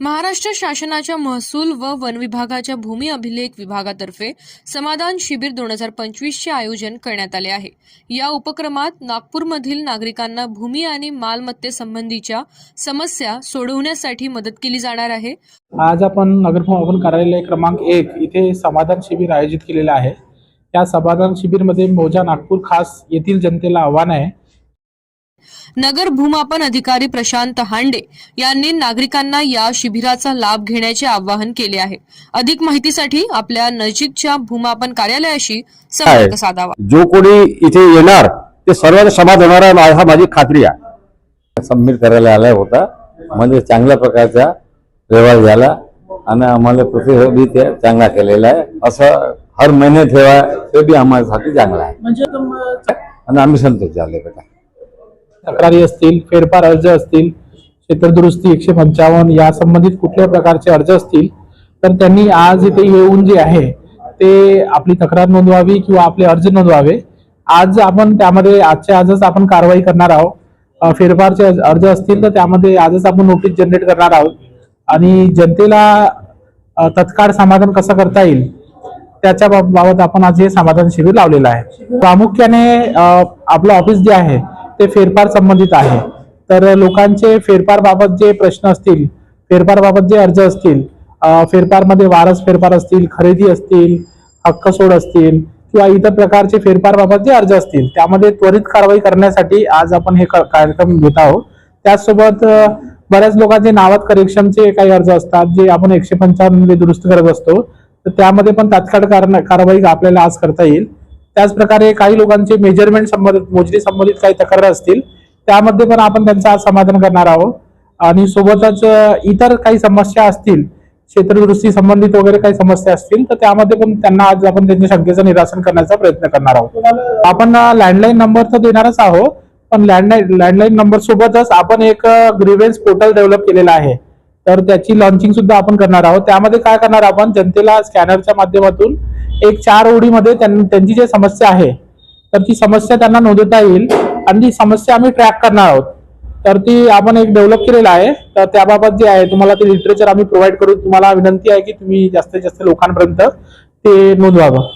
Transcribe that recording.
महाराष्ट्र शासनाच्या महसूल व वन विभागाच्या भूमी अभिलेख विभागातर्फे समाधान शिबिर दोन हजार पंचवीसचे आयोजन करण्यात आले आहे. या उपक्रमात नागपूरमधील नागरिकांना भूमी आणि मालमत्तेसंबंधीच्या समस्या सोडवण्यासाठी मदत केली जाणार आहे. आज आपण नगरभवन कार्यालय क्रमांक एक इथे समाधान शिबिर आयोजित केलेलं आहे. या समाधान शिबिरमध्ये मौजा नागपूर खास येथील जनतेला आव्हान आहे. नगर भूमापन अधिकारी प्रशांत हांडे यांनी नागरिकांना या शिबिराचा लाभ घेण्याचे आवाहन केले आहे. अधिक माहितीसाठी आपल्या नजीकच्या भूमापन कार्यालयाशी संपर्क साधावा. जो कोणी इथे येणार ते सर्वांना समाज होणार आहे हा माझी खात्री आहे. सबमिट करायला आला होता. म्हणजे चांगल्या प्रकारचा व्यवहार झाला आणि आम्हाला प्रतिसाद ते चांगला केलेला आहे. असं हर महिने ठेवा ते बी आम्हाला चांगला आहे. म्हणजे आणि आम्ही संतोष झाले बेटा. तक्रारी असतील फेरफार अर्ज असतील क्षेत्रदुरुस्ती एकशे पंचावन्न या संबंधित कुठल्या प्रकारचे अर्ज असतील तर त्यांनी आज इथे येऊन जे आहे ते आपली तक्रार नोंदवावी किंवा आपले अर्ज नोंदवावे. आज आपण त्यामध्ये आजच्या आजच आपण कारवाई करणार आहोत. फेरफारचे अर्ज- असतील तर त्यामध्ये आजच आपण नोटीस जनरेट करणार आहोत. आणि जनतेला तत्काळ समाधान कसं करता येईल त्याच्या बाब- बाबत आपण आज हे समाधान शिबिर लावलेलं आहे. प्रामुख्याने आपलं ऑफिस जे आहे ते फेरफार संबंधित आहे. तर लोकांचे फेरफार बाबत जे प्रश्न असतील फेरफार बाबत जे अर्ज असतील फेरफारमध्ये वारस फेरफार असतील खरेदी असतील हक्क सोड असतील किंवा इतर प्रकारचे फेरफार बाबत जे अर्ज असतील त्यामध्ये त्वरित कारवाई करण्यासाठी आज आपण हे क- कार्यक्रम घेत आहोत. त्याचसोबत बऱ्याच लोकांचे नावात करेक्शनचे काही अर्ज असतात जे आपण एकशे पंचावन्न दुरुस्त करत असतो. तर त्यामध्ये पण तात्काळ कार- कारवाई आपल्याला आज करता येईल. त्याचप्रकारे काही लोकांचे मेजरमेंट संबंधित मोजणी संबंधित काही तक्रार असतील त्यामध्ये पण आपण त्यांचं आज समाधान करणार आहोत. आणि सोबतच इतर काही समस्या असतील क्षेत्रदृष्टी संबंधित वगैरे काही समस्या असतील तर त्यामध्ये पण त्यांना आज आपण त्यांच्या शंकेचं निरासन करण्याचा प्रयत्न करणार आहोत. आपण लँडलाईन नंबर तर देणारच आहोत पण लँडलाईन लँडलाईन नंबर सोबतच आपण एक ग्रीवेन्स पोर्टल डेव्हलप केलेलं आहे. तर त्याची लॉन्चिंग सुद्धा आपण करणार आहोत. त्यामध्ये काय करणार आपण जनतेला स्कॅनरच्या माध्यमातून एक चार ओळीमध्ये त्यांची जी समस्या आहे तर ती समस्या त्यांना नोंदवता येईल आणि ती समस्या आम्ही ट्रॅक करणार आहोत. तर ती आपण एक डेव्हलप केलेलं आहे. तर त्याबाबत जे आहे तुम्हाला ते लिटरेचर आम्ही प्रोव्हाइड करू. तुम्हाला विनंती आहे की तुम्ही जास्तीत जास्त लोकांपर्यंत ते नोंदवावं.